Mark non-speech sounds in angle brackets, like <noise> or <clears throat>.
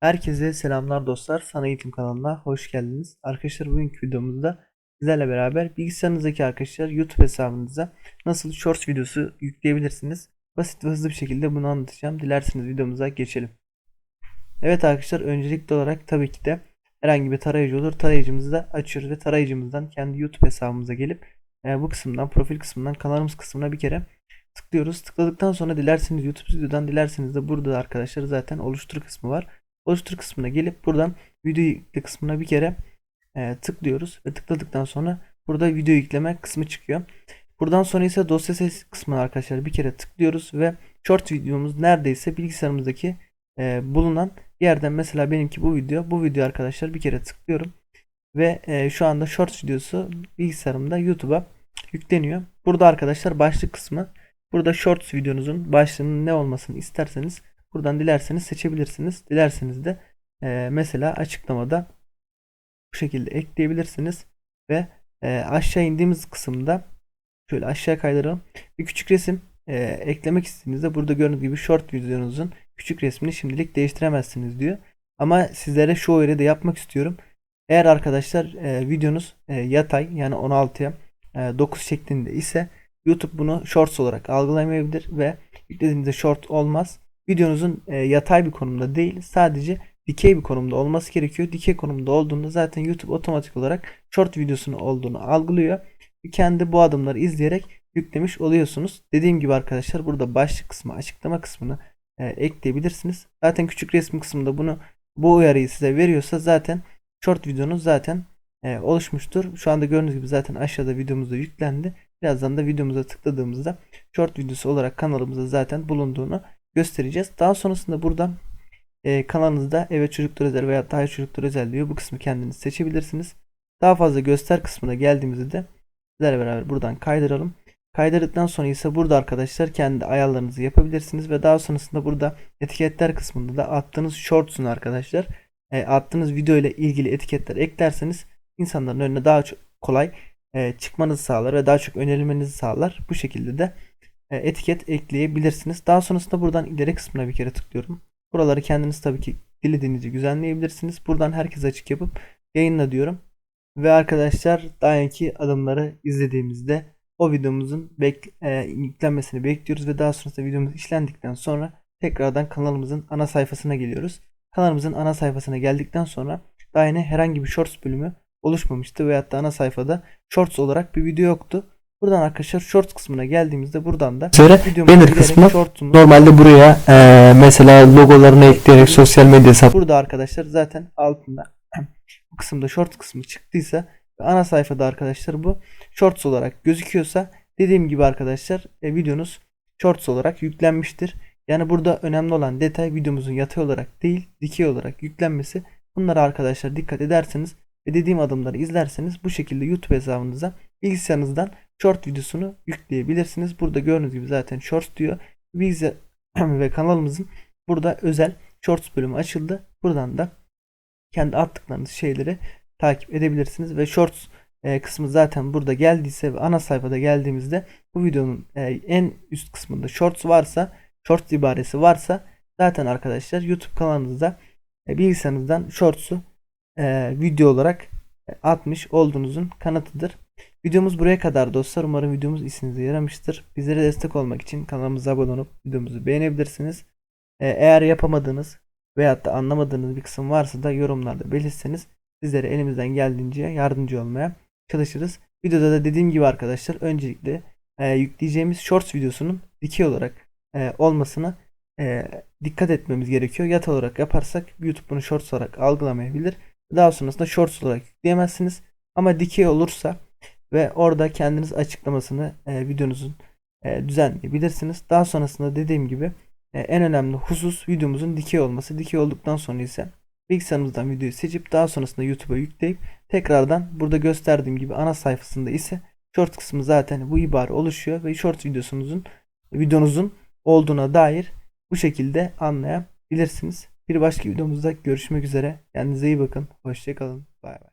Herkese selamlar dostlar. Sana Eğitim kanalına hoş geldiniz. Arkadaşlar bugünkü videomuzda sizlerle beraber bilgisayarınızdaki arkadaşlar YouTube hesabınıza nasıl Shorts videosu yükleyebilirsiniz. Basit ve hızlı bir şekilde bunu anlatacağım. Dilerseniz videomuza geçelim. Evet arkadaşlar öncelikli olarak tabii ki de herhangi bir tarayıcı olur. Tarayıcımızı da açıyoruz ve tarayıcımızdan kendi YouTube hesabımıza gelip e, bu kısımdan profil kısmından kanalımız kısmına bir kere tıklıyoruz. Tıkladıktan sonra dilerseniz YouTube stüdyodan dilerseniz de burada arkadaşlar zaten oluştur kısmı var. Oluştur kısmına gelip buradan video yükle kısmına bir kere e, tıklıyoruz ve tıkladıktan sonra burada video yükleme kısmı çıkıyor. Buradan sonra ise dosya ses kısmına arkadaşlar bir kere tıklıyoruz ve short videomuz neredeyse bilgisayarımızdaki e, bulunan yerden mesela benimki bu video. Bu video arkadaşlar bir kere tıklıyorum ve e, şu anda short videosu bilgisayarımda YouTube'a yükleniyor. Burada arkadaşlar başlık kısmı. Burada shorts videonuzun başlığının ne olmasını isterseniz buradan dilerseniz seçebilirsiniz. Dilerseniz de e, mesela açıklamada bu şekilde ekleyebilirsiniz ve e, aşağı indiğimiz kısımda şöyle aşağı kaydıralım. Bir küçük resim e, eklemek istediğinizde burada gördüğünüz gibi short videonuzun küçük resmini şimdilik değiştiremezsiniz diyor. Ama sizlere şu öyle de yapmak istiyorum. Eğer arkadaşlar e, videonuz e, yatay yani 16'ya e, 9 şeklinde ise YouTube bunu shorts olarak algılamayabilir ve yüklediğinizde short olmaz. Videonuzun e, yatay bir konumda değil sadece dikey bir konumda olması gerekiyor. Dikey konumda olduğunda zaten YouTube otomatik olarak short videosunu olduğunu algılıyor. Kendi bu adımları izleyerek yüklemiş oluyorsunuz. Dediğim gibi arkadaşlar burada başlık kısmı açıklama kısmını e, ekleyebilirsiniz. Zaten küçük resim kısmında bunu bu uyarıyı size veriyorsa zaten short videonuz zaten e, oluşmuştur. Şu anda gördüğünüz gibi zaten aşağıda videomuzda yüklendi. Birazdan da videomuza tıkladığımızda short videosu olarak kanalımızda zaten bulunduğunu göstereceğiz. Daha sonrasında burada e, kanalınızda evet çocuklar özel veya hayır çocuklar özel diyor. Bu kısmı kendiniz seçebilirsiniz. Daha fazla göster kısmına geldiğimizde de sizlerle beraber buradan kaydıralım. Kaydırdıktan sonra ise burada arkadaşlar kendi ayarlarınızı yapabilirsiniz ve daha sonrasında burada etiketler kısmında da attığınız shorts'un arkadaşlar e, attığınız video ile ilgili etiketler eklerseniz insanların önüne daha çok kolay e, çıkmanızı sağlar ve daha çok önerilmenizi sağlar. Bu şekilde de etiket ekleyebilirsiniz. Daha sonrasında buradan ileri kısmına bir kere tıklıyorum. Buraları kendiniz tabii ki dilediğinizce düzenleyebilirsiniz. Buradan herkes açık yapıp yayınla diyorum. Ve arkadaşlar daha önceki adımları izlediğimizde o videomuzun bek e, yüklenmesini bekliyoruz ve daha sonrasında videomuz işlendikten sonra tekrardan kanalımızın ana sayfasına geliyoruz. Kanalımızın ana sayfasına geldikten sonra daha yine herhangi bir shorts bölümü oluşmamıştı veyahut da ana sayfada shorts olarak bir video yoktu. Buradan arkadaşlar shorts kısmına geldiğimizde buradan da videomuza banner kısmı shorts'umuzu- normalde buraya e, mesela logolarını ekleyerek sosyal medya hesap Burada arkadaşlar zaten altında <clears throat> bu kısımda short kısmı çıktıysa ana sayfada arkadaşlar bu shorts olarak gözüküyorsa dediğim gibi arkadaşlar e, videonuz shorts olarak yüklenmiştir. Yani burada önemli olan detay videomuzun yatay olarak değil dikey olarak yüklenmesi. Bunlara arkadaşlar dikkat ederseniz ve dediğim adımları izlerseniz bu şekilde YouTube hesabınıza bilgisayarınızdan short videosunu yükleyebilirsiniz. Burada gördüğünüz gibi zaten shorts diyor. Bilgisayar <clears throat> ve kanalımızın burada özel shorts bölümü açıldı. Buradan da kendi attıklarınız şeyleri takip edebilirsiniz ve shorts e, kısmı zaten burada geldiyse ve ana sayfada geldiğimizde bu videonun e, en üst kısmında shorts varsa shorts ibaresi varsa zaten arkadaşlar YouTube kanalınızda e, bilgisayarınızdan shorts'u e, video olarak atmış olduğunuzun kanıtıdır. Videomuz buraya kadar dostlar. Umarım videomuz işinize yaramıştır. Bizlere destek olmak için kanalımıza abone olup videomuzu beğenebilirsiniz. E, eğer yapamadığınız veyahut da anlamadığınız bir kısım varsa da yorumlarda belirtseniz sizlere elimizden geldiğince yardımcı olmaya çalışırız. Videoda da dediğim gibi arkadaşlar öncelikle e, yükleyeceğimiz shorts videosunun dikey olarak e, olmasına e, dikkat etmemiz gerekiyor. Yatay olarak yaparsak YouTube bunu shorts olarak algılamayabilir. Daha sonrasında shorts olarak yükleyemezsiniz. Ama dikey olursa ve orada kendiniz açıklamasını e, videonuzun e, düzenleyebilirsiniz. Daha sonrasında dediğim gibi e, en önemli husus videomuzun dikey olması. Dikey olduktan sonra ise bilgisayarımızdan videoyu seçip daha sonrasında YouTube'a yükleyip tekrardan burada gösterdiğim gibi ana sayfasında ise short kısmı zaten bu ibare oluşuyor ve short videosunuzun videonuzun olduğuna dair bu şekilde anlayabilirsiniz. Bir başka videomuzda görüşmek üzere. Kendinize iyi bakın. Hoşçakalın. Bay bay.